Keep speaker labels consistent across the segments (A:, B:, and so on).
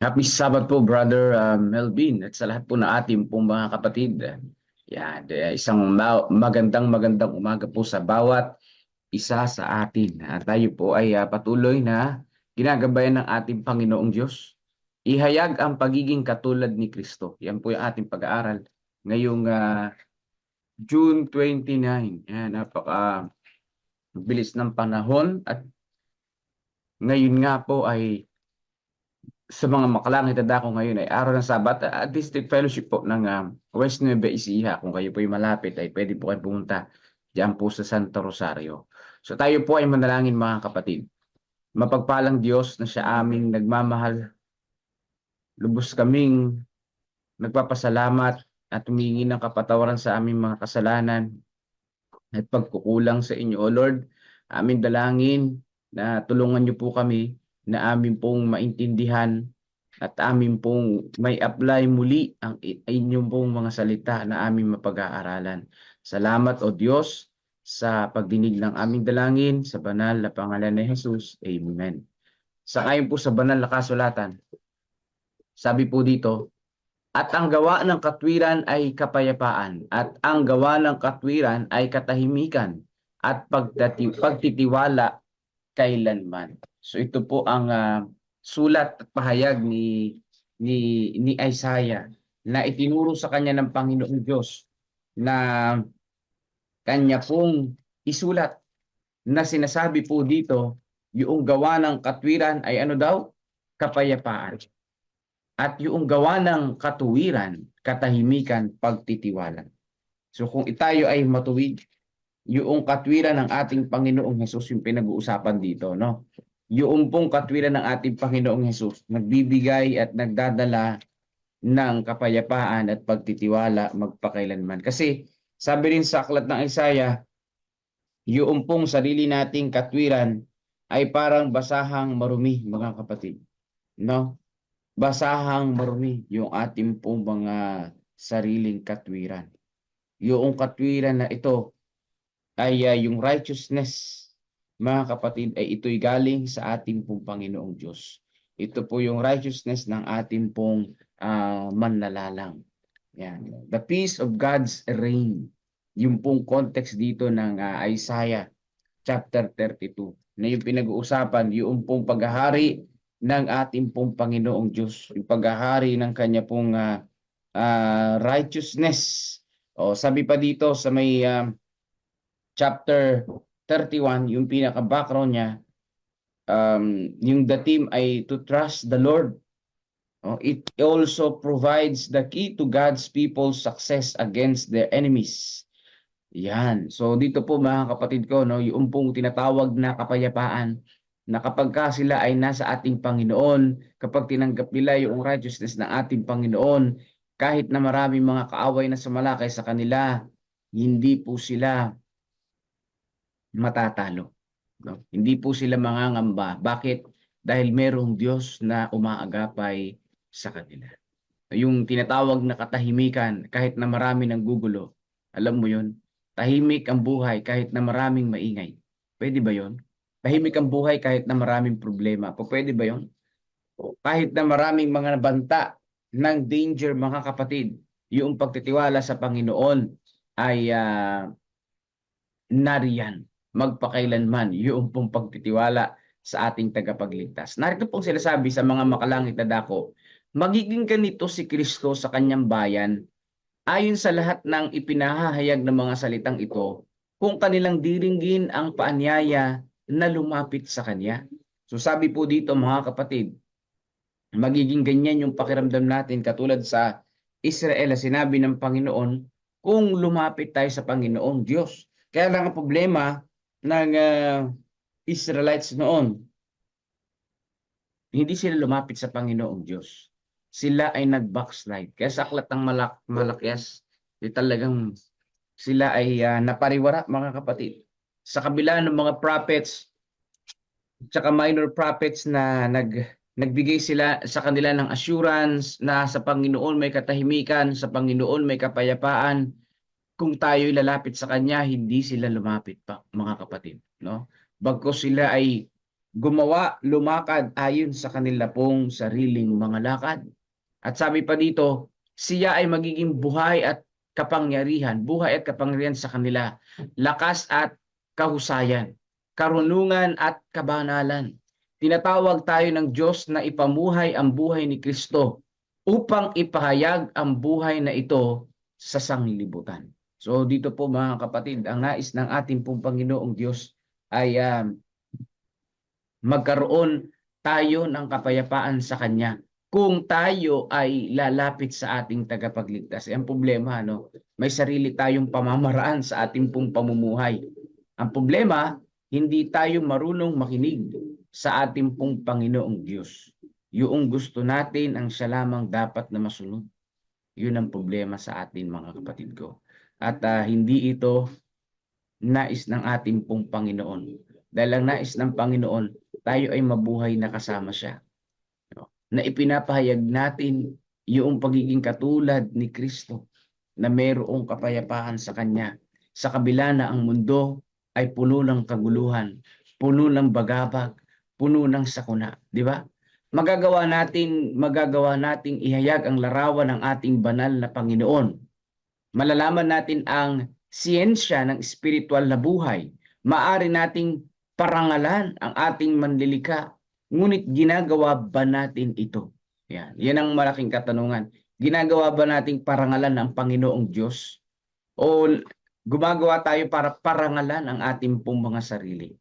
A: Happy Sabbath po, Brother uh, Melvin, at sa lahat po na ating pong mga kapatid. Yan, eh, isang ma- magandang magandang umaga po sa bawat isa sa atin. At tayo po ay ah, patuloy na ginagabayan ng ating Panginoong Diyos. Ihayag ang pagiging katulad ni Kristo. Yan po yung ating pag-aaral ngayong ah, June 29. Yan, napaka bilis ng panahon at ngayon nga po ay sa mga makalangit na dako ngayon ay araw ng Sabat at District Fellowship po ng um, West Nueva Ecija. Kung kayo po ay malapit ay pwede po kayo pumunta diyan po sa Santo Rosario. So tayo po ay manalangin mga kapatid. Mapagpalang Diyos na siya aming nagmamahal. Lubos kaming nagpapasalamat at humingi ng kapatawaran sa aming mga kasalanan at pagkukulang sa inyo, O Lord. Amin dalangin na tulungan niyo po kami na amin pong maintindihan at amin pong may apply muli ang inyong pong mga salita na aming mapag-aaralan. Salamat o Diyos sa pagdinig ng aming dalangin sa banal na pangalan ni Jesus. Amen. Sa ayon po sa banal na kasulatan, sabi po dito, at ang gawa ng katwiran ay kapayapaan, at ang gawa ng katwiran ay katahimikan, at pagtitiwala kailanman. So ito po ang ah, sulat at pahayag ni ni ni Isaiah na itinuro sa kanya ng Panginoong Diyos na kanya pong isulat na sinasabi po dito yung gawa ng katwiran ay ano daw kapayapaan at yung gawa ng katuwiran katahimikan pagtitiwala. So kung itayo ay matuwid yung katwiran ng ating Panginoong Hesus yung pinag-uusapan dito, no? Yung pong katwiran ng ating Panginoong Hesus nagbibigay at nagdadala ng kapayapaan at pagtitiwala magpakailanman. Kasi sabi rin sa aklat ng Isaiah, yung pong sarili nating katwiran ay parang basahang marumi, mga kapatid. No? Basahang marumi yung ating pong mga sariling katwiran. Yung katwiran na ito ay ah, yung righteousness, mga kapatid, ay ito'y galing sa ating pong Panginoong Diyos. Ito po yung righteousness ng ating pong ah, manlalalang. Yan. The peace of God's reign. Yung pong context dito ng ah, Isaiah chapter 32 na yung pinag-uusapan, yung pong paghahari ng ating pong Panginoong Diyos, yung paghahari ng kanya pong ah, ah, righteousness. O sabi pa dito sa may ah, chapter 31, yung pinaka-background niya, um, yung the theme ay to trust the Lord. Oh, it also provides the key to God's people's success against their enemies. Yan. So dito po mga kapatid ko, no, yung pong tinatawag na kapayapaan na kapag ka sila ay nasa ating Panginoon, kapag tinanggap nila yung righteousness ng ating Panginoon, kahit na maraming mga kaaway na sumalakay sa kanila, hindi po sila matatalo. No? Hindi po sila mangangamba. Bakit? Dahil merong Diyos na umaagapay sa kanila. Yung tinatawag na katahimikan, kahit na marami ng gugulo, alam mo yun, tahimik ang buhay kahit na maraming maingay. Pwede ba yon? Tahimik ang buhay kahit na maraming problema. Po, pwede ba yon? Kahit na maraming mga banta ng danger, mga kapatid, yung pagtitiwala sa Panginoon ay ah, nariyan magpakailanman yung pong pagtitiwala sa ating tagapagligtas. Narito pong sinasabi sa mga makalangit na dako, magiging ganito si Kristo sa kanyang bayan ayon sa lahat ng ipinahahayag ng mga salitang ito kung kanilang diringgin ang paanyaya na lumapit sa kanya. So sabi po dito mga kapatid, magiging ganyan yung pakiramdam natin katulad sa Israel na sinabi ng Panginoon kung lumapit tayo sa Panginoong Diyos. Kaya lang ang problema ng ah, Israelites noon, hindi sila lumapit sa Panginoong Diyos. Sila ay nag-backslide. Kaya sa aklat ng Malak Malakyas, di talagang sila ay ah, napariwara mga kapatid. Sa kabila ng mga prophets, tsaka minor prophets na nag nagbigay sila sa kanila ng assurance na sa Panginoon may katahimikan, sa Panginoon may kapayapaan. Kung tayo lalapit sa Kanya, hindi sila lumapit pa, mga kapatid. No? Bagko sila ay gumawa, lumakad ayon sa kanila pong sariling mga lakad. At sabi pa dito, siya ay magiging buhay at kapangyarihan, buhay at kapangyarihan sa kanila, lakas at kahusayan, karunungan at kabanalan. Tinatawag tayo ng Diyos na ipamuhay ang buhay ni Kristo upang ipahayag ang buhay na ito sa sanglibutan. So dito po mga kapatid, ang nais ng ating pong Panginoong Diyos ay um, magkaroon tayo ng kapayapaan sa Kanya kung tayo ay lalapit sa ating tagapagligtas. Eh, ang problema, ano, may sarili tayong pamamaraan sa ating pong pamumuhay. Ang problema, hindi tayo marunong makinig sa ating pong Panginoong Diyos. Yung gusto natin ang siya lamang dapat na masunod. Yun ang problema sa atin mga kapatid ko. At ah, hindi ito nais ng ating pong Panginoon. Dahil ang nais ng Panginoon, tayo ay mabuhay na kasama siya. No? Na ipinapahayag natin yung pagiging katulad ni Kristo na mayroong kapayapaan sa Kanya. Sa kabila na ang mundo ay puno ng kaguluhan, puno ng bagabag, puno ng sakuna, di ba? Magagawa natin, magagawa nating ihayag ang larawan ng ating banal na Panginoon. Malalaman natin ang siyensya ng spiritual na buhay. Maari nating parangalan ang ating manlilika. Ngunit ginagawa ba natin ito? Yan, yan ang malaking katanungan. Ginagawa ba nating parangalan ang Panginoong Diyos? O gumagawa tayo para parangalan ang ating pong mga sarili?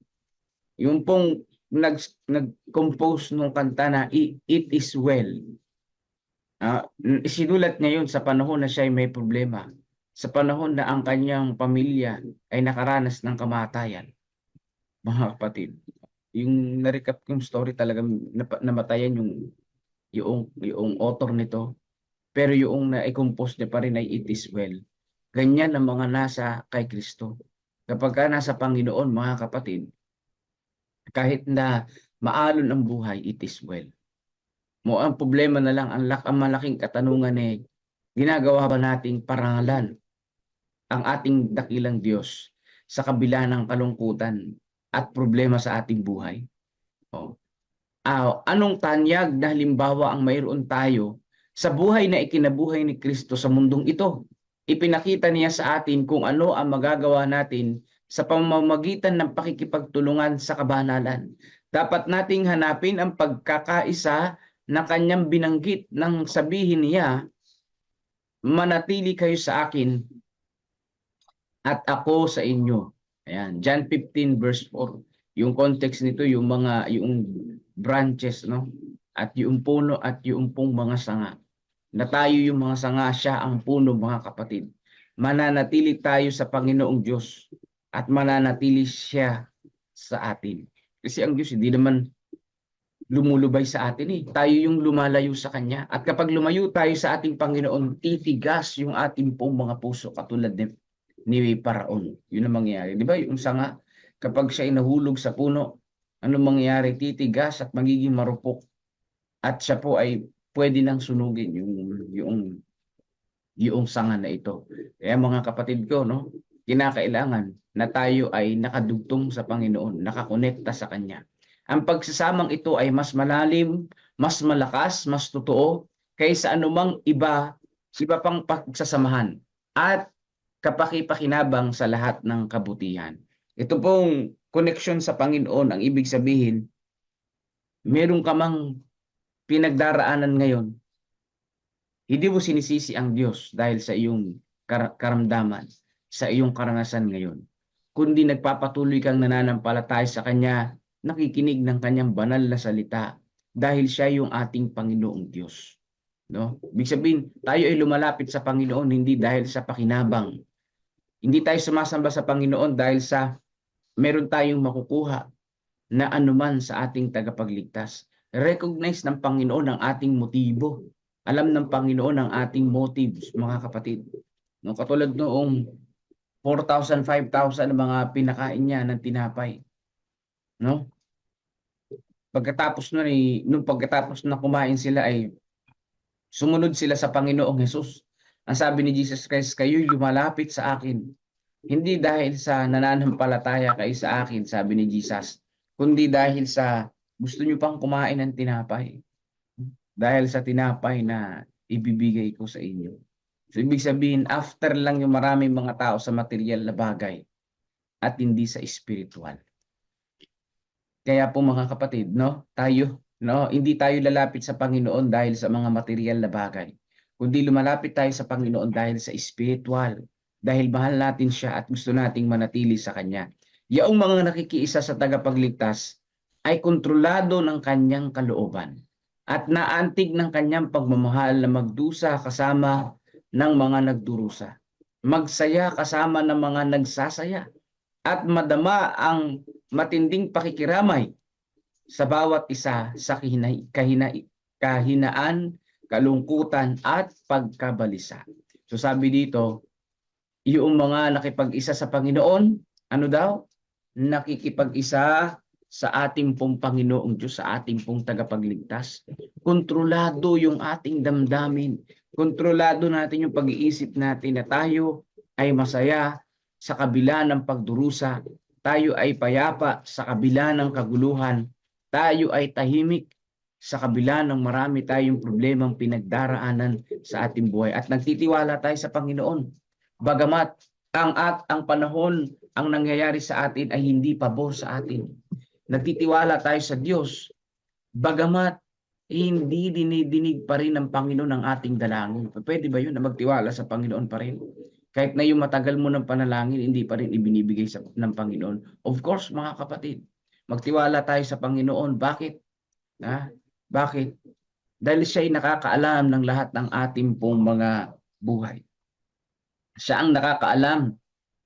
A: Yung pong nag, nag-compose ng kanta na It is Well. Ah, isinulat niya yun sa panahon na siya ay may problema. Sa panahon na ang kanyang pamilya ay nakaranas ng kamatayan. Mga kapatid, yung na-recap yung story talagang nap- namatayan yung yung yung author nito. Pero yung na-compose niya pa rin ay It is Well. Ganyan ang mga nasa kay Kristo. Kapag ka nasa Panginoon, mga kapatid, kahit na maalon ang buhay, it is well. Mo ang problema na lang, ang, lak ang malaking katanungan eh, ginagawa ba nating parangalan ang ating dakilang Diyos sa kabila ng kalungkutan at problema sa ating buhay? Oh. Ah, anong tanyag na halimbawa ang mayroon tayo sa buhay na ikinabuhay ni Kristo sa mundong ito? Ipinakita niya sa atin kung ano ang magagawa natin sa pamamagitan ng pakikipagtulungan sa kabanalan. Dapat nating hanapin ang pagkakaisa na kanyang binanggit nang sabihin niya, manatili kayo sa akin at ako sa inyo. Ayan, John 15 verse 4. Yung context nito, yung mga yung branches, no? At yung puno at yung pong mga sanga. Na tayo yung mga sanga, siya ang puno, mga kapatid. Mananatili tayo sa Panginoong Diyos at mananatili siya sa atin. Kasi ang Diyos hindi naman lumulubay sa atin eh. Tayo yung lumalayo sa Kanya. At kapag lumayo tayo sa ating Panginoon, titigas yung ating pong mga puso katulad ni, ni Paraon. Yun ang mangyayari. Di ba yung sanga, kapag siya ay nahulog sa puno, ano mangyayari? Titigas at magiging marupok. At siya po ay pwede nang sunugin yung, yung, yung sanga na ito. Kaya mga kapatid ko, no, kinakailangan na tayo ay nakadugtong sa Panginoon, nakakonekta sa Kanya. Ang pagsasamang ito ay mas malalim, mas malakas, mas totoo kaysa anumang iba, iba pang pagsasamahan at kapakipakinabang sa lahat ng kabutihan. Ito pong connection sa Panginoon, ang ibig sabihin, meron ka mang pinagdaraanan ngayon, hindi mo sinisisi ang Diyos dahil sa iyong kar- karamdaman, sa iyong karanasan ngayon. Kundi nagpapatuloy kang nananampalataya sa Kanya, nakikinig ng Kanyang banal na salita dahil siya yung ating Panginoong Diyos. No? Ibig sabihin, tayo ay lumalapit sa Panginoon hindi dahil sa pakinabang. Hindi tayo sumasamba sa Panginoon dahil sa meron tayong makukuha na anuman sa ating tagapagligtas. Recognize ng Panginoon ang ating motibo. Alam ng Panginoon ang ating motives, mga kapatid. No, katulad noong 4,000, 5,000 mga pinakain niya ng tinapay. No? Pagkatapos nun, ay, nung pagkatapos na kumain sila ay sumunod sila sa Panginoong Jesus. Ang sabi ni Jesus Christ, kayo'y lumalapit sa akin. Hindi dahil sa nananampalataya kayo sa akin, sabi ni Jesus, kundi dahil sa gusto nyo pang kumain ng tinapay. Dahil sa tinapay na ibibigay ko sa inyo. So, ibig sabihin, after lang yung maraming mga tao sa material na bagay at hindi sa spiritual. Kaya po mga kapatid, no, tayo, no, hindi tayo lalapit sa Panginoon dahil sa mga material na bagay, kundi lumalapit tayo sa Panginoon dahil sa spiritual, dahil mahal natin siya at gusto nating manatili sa Kanya. Yaong mga nakikiisa sa tagapagligtas ay kontrolado ng kanyang kalooban at naantig ng kanyang pagmamahal na magdusa kasama ng mga nagdurusa, magsaya kasama ng mga nagsasaya, at madama ang matinding pakikiramay sa bawat isa sa kahina, kahina, kahinaan, kalungkutan at pagkabalisa. So sabi dito, yung mga nakipag-isa sa Panginoon, ano daw? Nakikipag-isa sa ating pong Panginoong Diyos, sa ating pong tagapagligtas. Kontrolado yung ating damdamin. Kontrolado natin yung pag-iisip natin na tayo ay masaya sa kabila ng pagdurusa. Tayo ay payapa sa kabila ng kaguluhan. Tayo ay tahimik sa kabila ng marami tayong problemang pinagdaraanan sa ating buhay. At nagtitiwala tayo sa Panginoon. Bagamat ang at ang panahon ang nangyayari sa atin ay hindi pabor sa atin nagtitiwala tayo sa Diyos, bagamat hindi dinidinig pa rin ng Panginoon ang ating dalangin. Pwede ba yun na magtiwala sa Panginoon pa rin? Kahit na yung matagal mo ng panalangin, hindi pa rin ibinibigay sa, ng Panginoon. Of course, mga kapatid, magtiwala tayo sa Panginoon. Bakit? Ha? Bakit? Dahil siya ay nakakaalam ng lahat ng ating pong mga buhay. Siya ang nakakaalam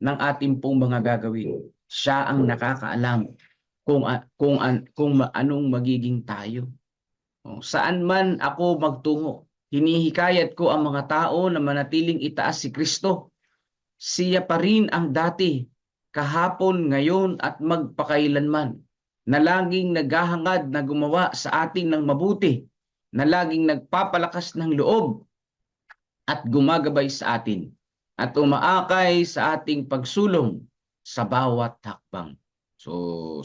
A: ng ating pong mga gagawin. Siya ang nakakaalam kung kung kung anong magiging tayo. Saan man ako magtungo, hinihikayat ko ang mga tao na manatiling itaas si Kristo. Siya pa rin ang dati, kahapon, ngayon at magpakailanman, na laging naghahangad na gumawa sa atin ng mabuti, na laging nagpapalakas ng loob at gumagabay sa atin at umaakay sa ating pagsulong sa bawat hakbang. So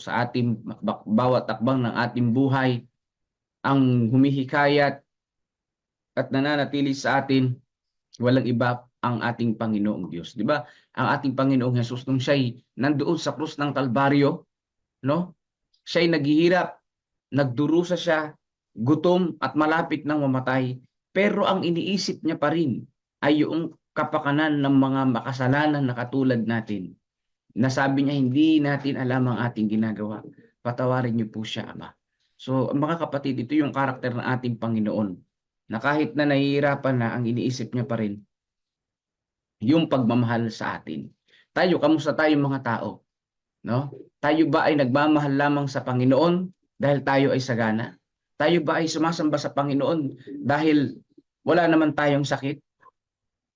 A: sa ating bawat takbang ng ating buhay, ang humihikayat at nananatili sa atin, walang iba ang ating Panginoong Diyos. Di ba? Ang ating Panginoong Jesus nung siya'y nandoon sa krus ng Kalbaryo, no? Siya'y naghihirap, nagdurusa siya, gutom at malapit ng mamatay. Pero ang iniisip niya pa rin ay yung kapakanan ng mga makasalanan na katulad natin nasabi niya hindi natin alam ang ating ginagawa. Patawarin niyo po siya, Ama. So, mga kapatid, ito yung karakter ng ating Panginoon na kahit na nahihirapan na, ang iniisip niya pa rin yung pagmamahal sa atin. Tayo, kamusta tayo mga tao? No? Tayo ba ay nagmamahal lamang sa Panginoon dahil tayo ay sagana? Tayo ba ay sumasamba sa Panginoon dahil wala naman tayong sakit?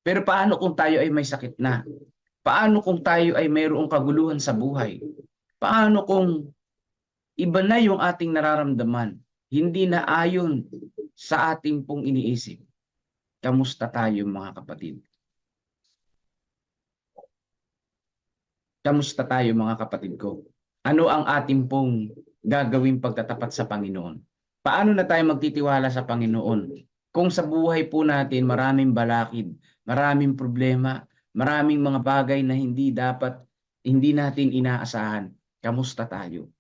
A: Pero paano kung tayo ay may sakit na? Paano kung tayo ay mayroong kaguluhan sa buhay? Paano kung iba na yung ating nararamdaman? Hindi na ayon sa ating pong iniisip. Kamusta tayo mga kapatid? Kamusta tayo mga kapatid ko? Ano ang ating pong gagawin pagtatapat sa Panginoon? Paano na tayo magtitiwala sa Panginoon? Kung sa buhay po natin maraming balakid, maraming problema, maraming mga bagay na hindi dapat hindi natin inaasahan. Kamusta tayo?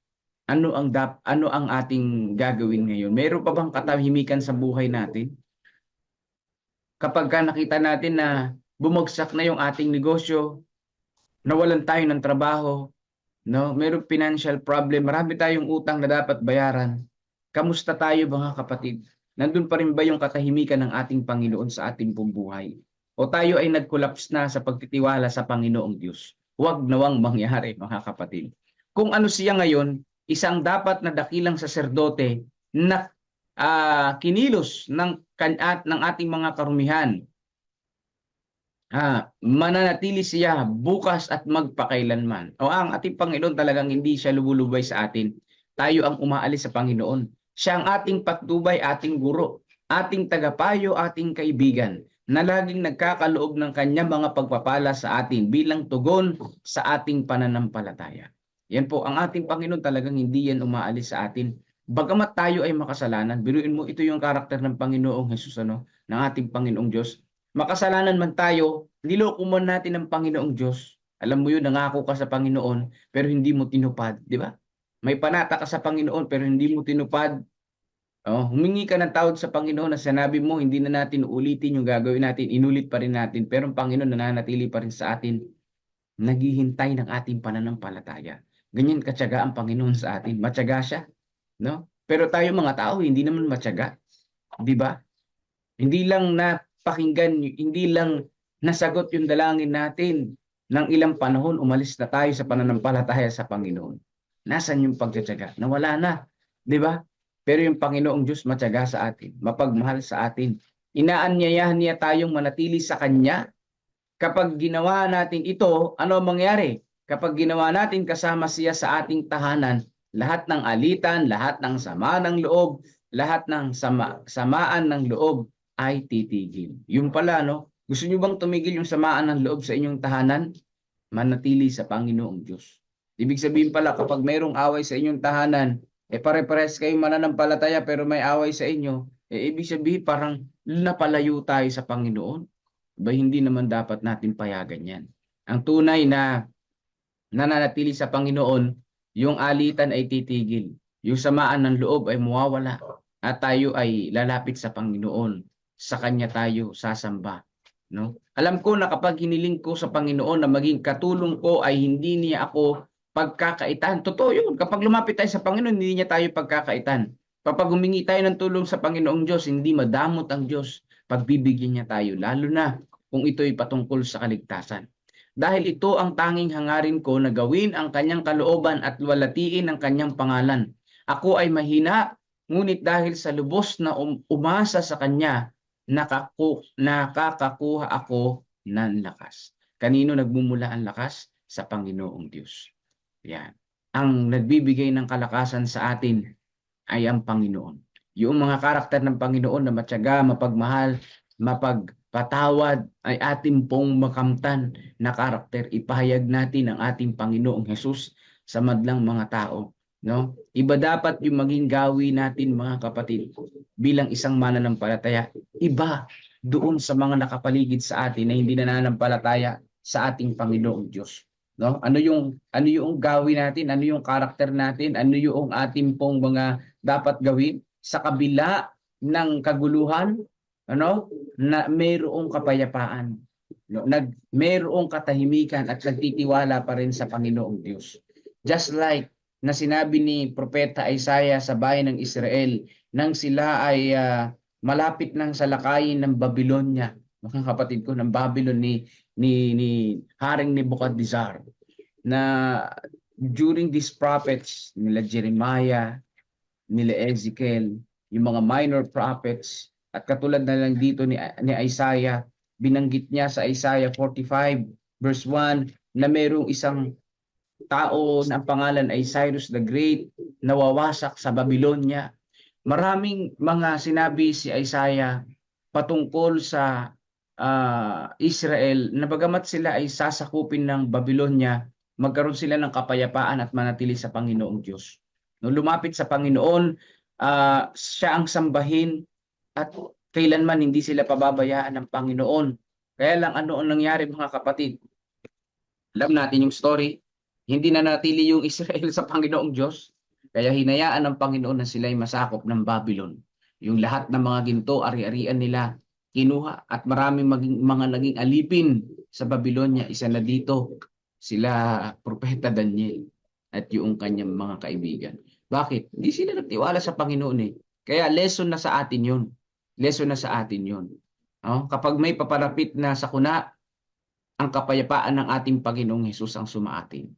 A: Ano ang dap ano ang ating gagawin ngayon? Meron pa bang katahimikan sa buhay natin? Kapag ka nakita natin na bumagsak na yung ating negosyo, nawalan tayo ng trabaho, no? Meron financial problem, marami tayong utang na dapat bayaran. Kamusta tayo mga kapatid? Nandun pa rin ba yung katahimikan ng ating Panginoon sa ating pong buhay? o tayo ay nag-collapse na sa pagtitiwala sa Panginoong Diyos. Huwag nawang mangyari, mga kapatid. Kung ano siya ngayon, isang dapat na dakilang saserdote na ah, kinilos ng, kan- at, ng ating mga karumihan. Ah, mananatili siya bukas at magpakailanman. O ang ating Panginoon talagang hindi siya lubulubay sa atin. Tayo ang umaalis sa Panginoon. Siya ang ating patnubay, ating guro, ating tagapayo, ating kaibigan na laging nagkakaloob ng kanyang mga pagpapala sa atin bilang tugon sa ating pananampalataya. Yan po, ang ating Panginoon talagang hindi yan umaalis sa atin. Bagamat tayo ay makasalanan, biruin mo, ito yung karakter ng Panginoong Jesus, ano, ng ating Panginoong Diyos. Makasalanan man tayo, niloko man natin ang Panginoong Diyos. Alam mo yun, nangako ka sa Panginoon, pero hindi mo tinupad, di ba? May panata ka sa Panginoon, pero hindi mo tinupad. Oh, humingi ka ng tawad sa Panginoon na sinabi mo, hindi na natin ulitin yung gagawin natin, inulit pa rin natin, pero ang Panginoon nananatili pa rin sa atin, naghihintay ng ating pananampalataya. Ganyan katyaga ang Panginoon sa atin. Matyaga siya, no? Pero tayo mga tao, hindi naman matyaga. Di ba? Hindi lang napakinggan, hindi lang nasagot yung dalangin natin ng ilang panahon, umalis na tayo sa pananampalataya sa Panginoon. Nasaan yung pagtsatsaga? Nawala na. Di ba? Pero yung Panginoong Diyos matyaga sa atin, mapagmahal sa atin. Inaanyayahan niya tayong manatili sa Kanya. Kapag ginawa natin ito, ano ang mangyari? Kapag ginawa natin kasama siya sa ating tahanan, lahat ng alitan, lahat ng sama ng loob, lahat ng sama, samaan ng loob ay titigil. Yung pala, no? Gusto nyo bang tumigil yung samaan ng loob sa inyong tahanan? Manatili sa Panginoong Diyos. Ibig sabihin pala, kapag mayroong away sa inyong tahanan, eh pare-pares kayong mananampalataya pero may away sa inyo, eh ibig sabihin parang napalayo tayo sa Panginoon. Ba hindi naman dapat natin payagan yan. Ang tunay na nananatili sa Panginoon, yung alitan ay titigil. Yung samaan ng loob ay mawawala. At tayo ay lalapit sa Panginoon. Sa Kanya tayo sasamba. No? Alam ko na kapag hiniling ko sa Panginoon na maging katulong ko ay hindi niya ako pagkakaitan. Totoo yun. Kapag lumapit tayo sa Panginoon, hindi niya tayo pagkakaitan. Kapag humingi tayo ng tulong sa Panginoong Diyos, hindi madamot ang Diyos. Pagbibigyan niya tayo, lalo na kung ito'y patungkol sa kaligtasan. Dahil ito ang tanging hangarin ko na gawin ang kanyang kalooban at walatiin ang kanyang pangalan. Ako ay mahina, ngunit dahil sa lubos na um- umasa sa kanya, nakaku nakakakuha ako ng lakas. Kanino nagmumula ang lakas? Sa Panginoong Diyos. Yan. Ang nagbibigay ng kalakasan sa atin ay ang Panginoon. Yung mga karakter ng Panginoon na matyaga, mapagmahal, mapagpatawad ay ating pong makamtan na karakter. Ipahayag natin ang ating Panginoong Jesus sa madlang mga tao. No? Iba dapat yung maging gawi natin mga kapatid bilang isang mananampalataya. Iba doon sa mga nakapaligid sa atin na hindi nananampalataya sa ating Panginoong Diyos. No? Ano yung ano yung gawin natin? Ano yung karakter natin? Ano yung ating pong mga dapat gawin sa kabila ng kaguluhan? Ano? Na mayroong kapayapaan. No? Nag mayroong katahimikan at nagtitiwala pa rin sa Panginoong Diyos. Just like na sinabi ni propeta Isaiah sa bayan ng Israel nang sila ay ah, malapit nang salakayin ng Babylonia mga kapatid ko ng Babylon ni ni ni Haring Nebuchadnezzar na during these prophets nila Jeremiah nila Ezekiel yung mga minor prophets at katulad na lang dito ni ni Isaiah binanggit niya sa Isaiah 45 verse 1 na mayroong isang tao na ang pangalan ay Cyrus the Great nawawasak sa Babylonia maraming mga sinabi si Isaiah patungkol sa ah, Israel na bagamat sila ay sasakupin ng Babylonia, magkaroon sila ng kapayapaan at manatili sa Panginoong Diyos. No, lumapit sa Panginoon, ah, siya ang sambahin at kailanman hindi sila pababayaan ng Panginoon. Kaya lang ano ang nangyari mga kapatid? Alam natin yung story, hindi na natili yung Israel sa Panginoong Diyos. Kaya hinayaan ng Panginoon na sila'y masakop ng Babylon. Yung lahat ng mga ginto, ari-arian nila, kinuha at maraming maging, mga naging alipin sa Babylonia. Isa na dito, sila Propeta Daniel at yung kanyang mga kaibigan. Bakit? Hindi sila nagtiwala sa Panginoon eh. Kaya lesson na sa atin yun. Lesson na sa atin yun. No? Kapag may paparapit na sakuna, ang kapayapaan ng ating Panginoong Hesus ang sumaatin.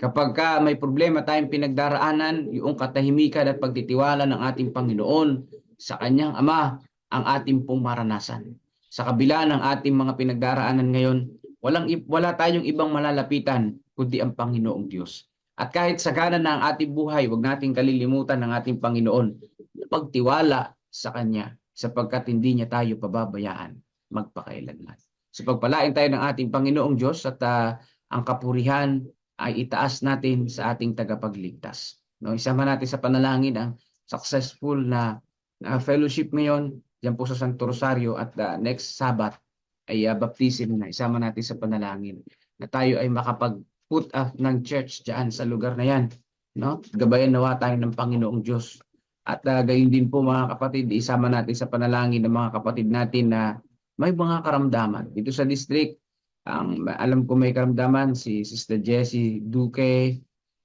A: Kapag ka may problema tayong pinagdaraanan, yung katahimikan at pagtitiwala ng ating Panginoon sa kanyang Ama, ang ating pong maranasan. Sa kabila ng ating mga pinagdaraanan ngayon, walang wala tayong ibang malalapitan kundi ang Panginoong Diyos. At kahit sagana na ang ating buhay, huwag nating kalilimutan ng ating Panginoon pagtiwala sa Kanya sapagkat hindi niya tayo pababayaan magpakailanman. So pagpalain tayo ng ating Panginoong Diyos at ah, ang kapurihan ay itaas natin sa ating tagapagligtas. No, isama natin sa panalangin ang successful na, na fellowship ngayon diyan po sa Santo Rosario at uh, next Sabbath ay uh, baptism na. Isama natin sa panalangin na tayo ay makapag put up ng church diyan sa lugar na yan no? Gabayan nawa tayo ng Panginoong Diyos. At uh, gayon din po mga kapatid isama natin sa panalangin ng mga kapatid natin na may mga karamdaman. Dito sa district ang alam ko may karamdaman si Sister Jessie Duque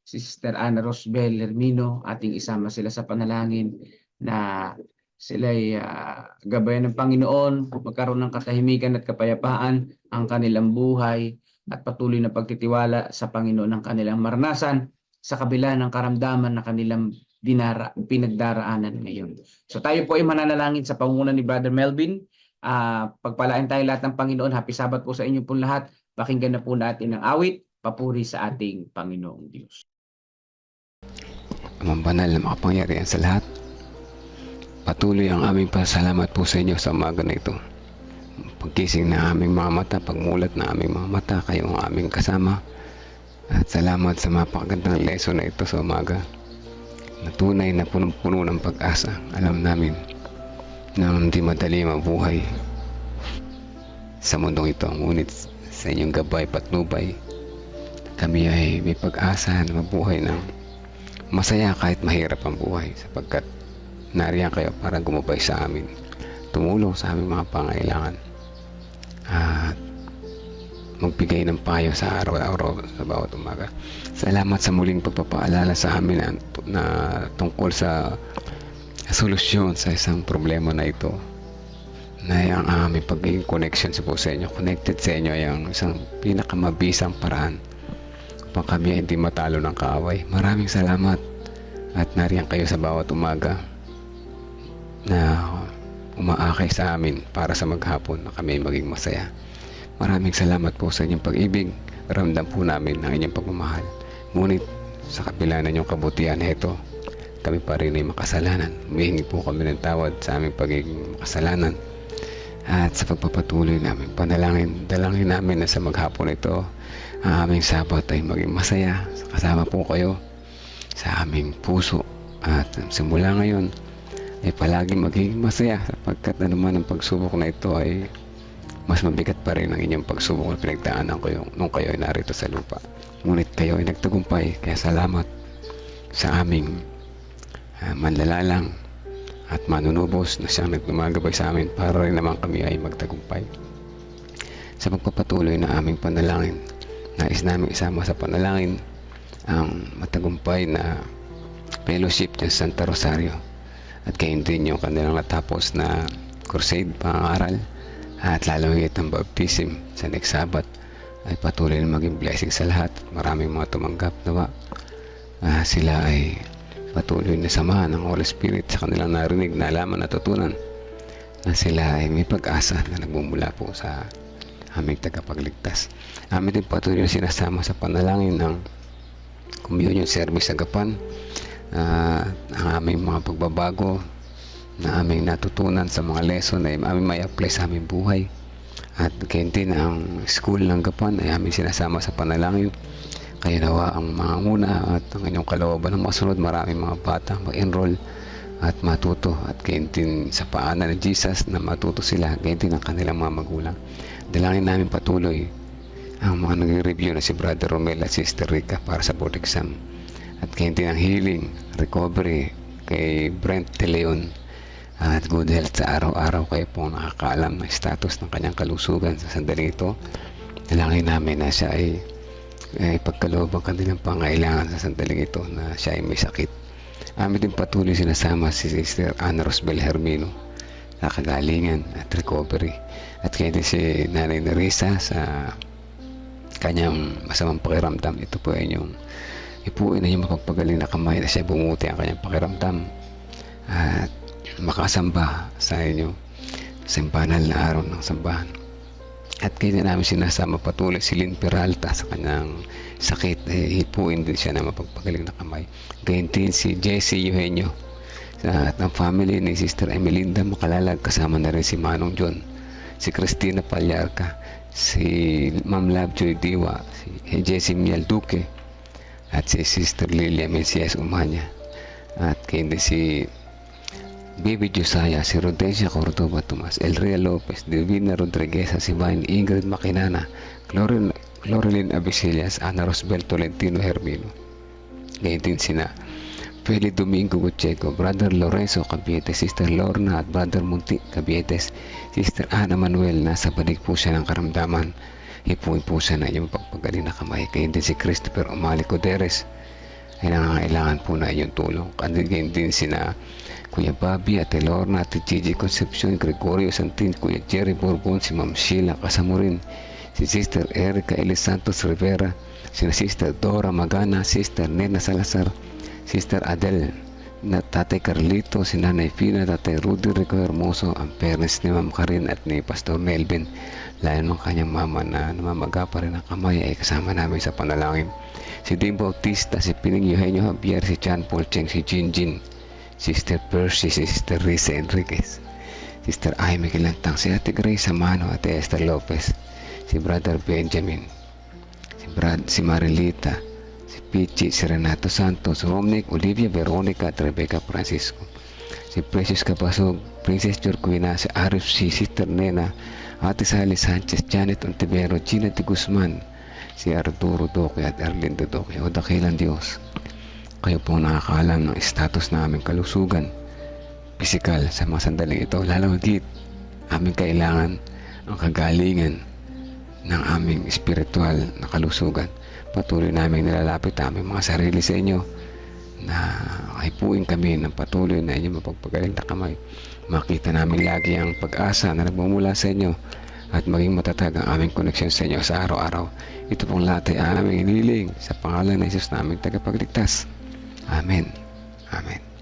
A: si Sister Ana Rosbel Hermino ating isama sila sa panalangin na sila ay uh, gabayan ng Panginoon, magkaroon ng katahimikan at kapayapaan ang kanilang buhay at patuloy na pagtitiwala sa Panginoon ng kanilang maranasan sa kabila ng karamdaman na kanilang dinara, pinagdaraanan ngayon. So tayo po ay mananalangin sa pangunguna ni Brother Melvin. Uh, pagpalain tayo lahat ng Panginoon. Happy Sabat po sa inyo po lahat. Pakinggan na po natin ang awit, papuri sa ating Panginoong Diyos.
B: Amang banal na makapangyarihan sa lahat. Patuloy ang aming pasalamat po sa inyo sa umaga na ito. Pagkising na aming mga mata, pagmulat na aming mga mata, kayo aming kasama. At salamat sa mapakagandang lesson na ito sa umaga. Na tunay na punong-puno ng pag-asa. Alam namin na hindi madali mabuhay sa mundong ito. Ngunit sa inyong gabay patnubay, kami ay may pag-asa na mabuhay ng masaya kahit mahirap ang buhay sapagkat nariyan kayo para gumabay sa amin tumulong sa aming mga pangailangan at magbigay ng payo sa araw-araw sa bawat umaga salamat sa muling pagpapaalala sa amin na, na tungkol sa solusyon sa isang problema na ito na ang aming pagiging connection sa po sa inyo connected sa inyo ay ang isang pinakamabisang paraan upang kami ay hindi matalo ng kaaway. Maraming salamat at nariyan kayo sa bawat umaga na umaakay sa amin para sa maghapon na kami maging masaya. Maraming salamat po sa inyong pag-ibig. Ramdam po namin ang inyong pagmamahal. Ngunit sa kapila na inyong kabutihan, heto, kami pa rin ay makasalanan. Humihingi po kami ng tawad sa aming pagiging makasalanan. At sa pagpapatuloy namin, panalangin, dalangin namin na sa maghapon ito, ang aming sabat ay maging masaya. Kasama po kayo sa aming puso. At simula ngayon ay palagi magiging masaya sapagkat anuman ang pagsubok na ito ay mas mabigat pa rin ang inyong pagsubok na pinagdaanan ko yung, nung kayo ay narito sa lupa. Ngunit kayo ay nagtagumpay kaya salamat sa aming manlalalang at manunubos na siyang nagmamagabay sa amin para rin naman kami ay magtagumpay. Sa pagpapatuloy na aming panalangin, nais namin isama sa panalangin ang matagumpay na fellowship ng Santa Rosario. At gayon din yung kanilang natapos na crusade pangaral at lalo higit ang baptism sa next Sabbath ay patuloy na maging blessing sa lahat. Maraming mga tumanggap nawa uh, sila ay patuloy na samahan ng Holy Spirit sa kanilang narinig na alaman at tutunan na sila ay may pag-asa na nagmumula po sa aming tagapagligtas. Amin din patuloy na sinasama sa panalangin ng communion service sa Gapan. Uh, ang aming mga pagbabago na aming natutunan sa mga lesson na aming may apply sa aming buhay. At gayon din ang school ng Gapan ay aming sinasama sa panalangin. Kaya nawa ang mga una at ang inyong kalooban. Ng masunod maraming mga bata mag-enroll at matuto at gayon din sa paanan ng Jesus na matuto sila gayon din ang kanilang mga magulang. Dalangin namin patuloy ang mga nagre-review na si Brother Romel at Sister Rica para sa board exam. At gayon din ang healing, recovery kay Brent De Leon at good health sa araw-araw. Kayo pong nakakaalam ng status ng kanyang kalusugan sa sandali ito. Dalangin namin na siya ay, ay pagkaloob ang kanilang pangailangan sa sandaling ito na siya ay may sakit. Amin din patuloy sinasama si Sister Ana Rosbel Hermino sa kagalingan at recovery. At kaya din si Nanay Nerissa sa kanyang masamang pakiramdam. Ito po ay inyong ipuin na yung mapagpagaling na kamay na siya bumuti ang kanyang pakiramdam. At makasamba sa inyo sa banal na araw ng sambahan at kaya namin sinasama patuloy si Lynn Peralta sa kanyang sakit. Eh, hipuin din siya na mapagpagaling na kamay. Gayon din si Jesse Eugenio. At ang family ni Sister Emelinda Makalalag kasama na rin si Manong John. Si Christina Palyarca si Ma'am Lovejoy Diwa si Jessie Miel Duque at si Sister Lilia Mencias Umanya. At kay din si Baby Josiah, si Rodesia Cordoba Tomas, Elrea Lopez, Divina Rodriguez, si Vine Ingrid Maquinana, Clorin, Clorilyn Abisillas, Ana Rosbel Tolentino Hermino. Ngayon din sina Feli Domingo Gutcheco, Brother Lorenzo Cabietes, Sister Lorna at Brother Munti Cabietes, Sister Ana Manuel, nasa balik po siya ng karamdaman. Hipuin po siya na yung pagpagaling na kamay. Ngayon din si Christopher Omali Coderes, ay nangangailangan po na inyong tulong. Kandigin din sina Kuya Bobby, Ate Lorna, Ate Gigi Concepcion, Gregorio Santin, Kuya Jerry Bourbon, si Ma'am Sheila Kasamurin, si Sister Erica Elis Santos Rivera, si Sister Dora Magana, Sister Nena Salazar, Sister Adele, na Tatay Carlito, si Nanay Pina, Tatay Rudy Rico Hermoso, ang parents ni Ma'am Karin at ni Pastor Melvin, lalo ng kanyang mama na namamaga pa rin ang kamay ay kasama namin sa panalangin. Si Ding Bautista, si Pining Eugenio Javier, si Chan Paul Cheng, si Jinjin, Sister Percy, si Sister Risa Enriquez, Sister Aimee Kilantang, si Ate Grace Samano, Ate Esther Lopez, si Brother Benjamin, si Brad, si Marilita, si Pichi, si Renato Santos, Romnick, Olivia Veronica at Rebecca Francisco, si Precious Capasog, Princess Jorquina, si Arif, si Sister Nena, Ate Sally Sanchez, Janet Ontivero, Gina T. Guzman, si Arturo Doque at Erlindo Doque, o dakilang Diyos. Kayo po nakakaalam ng status na aming kalusugan, pisikal sa mga sandaling ito, lalo higit aming kailangan ang kagalingan ng aming spiritual na kalusugan. Patuloy namin nilalapit aming mga sarili sa inyo na hipuin kami ng patuloy na inyong mapagpagaling na kamay. Makita namin lagi ang pag-asa na nagmumula sa inyo at maging matatag ang aming koneksyon sa inyo sa araw-araw. Ito pong lahat ay aming iniling sa pangalan ng Jesus na aming tagapagligtas. Amen. Amen.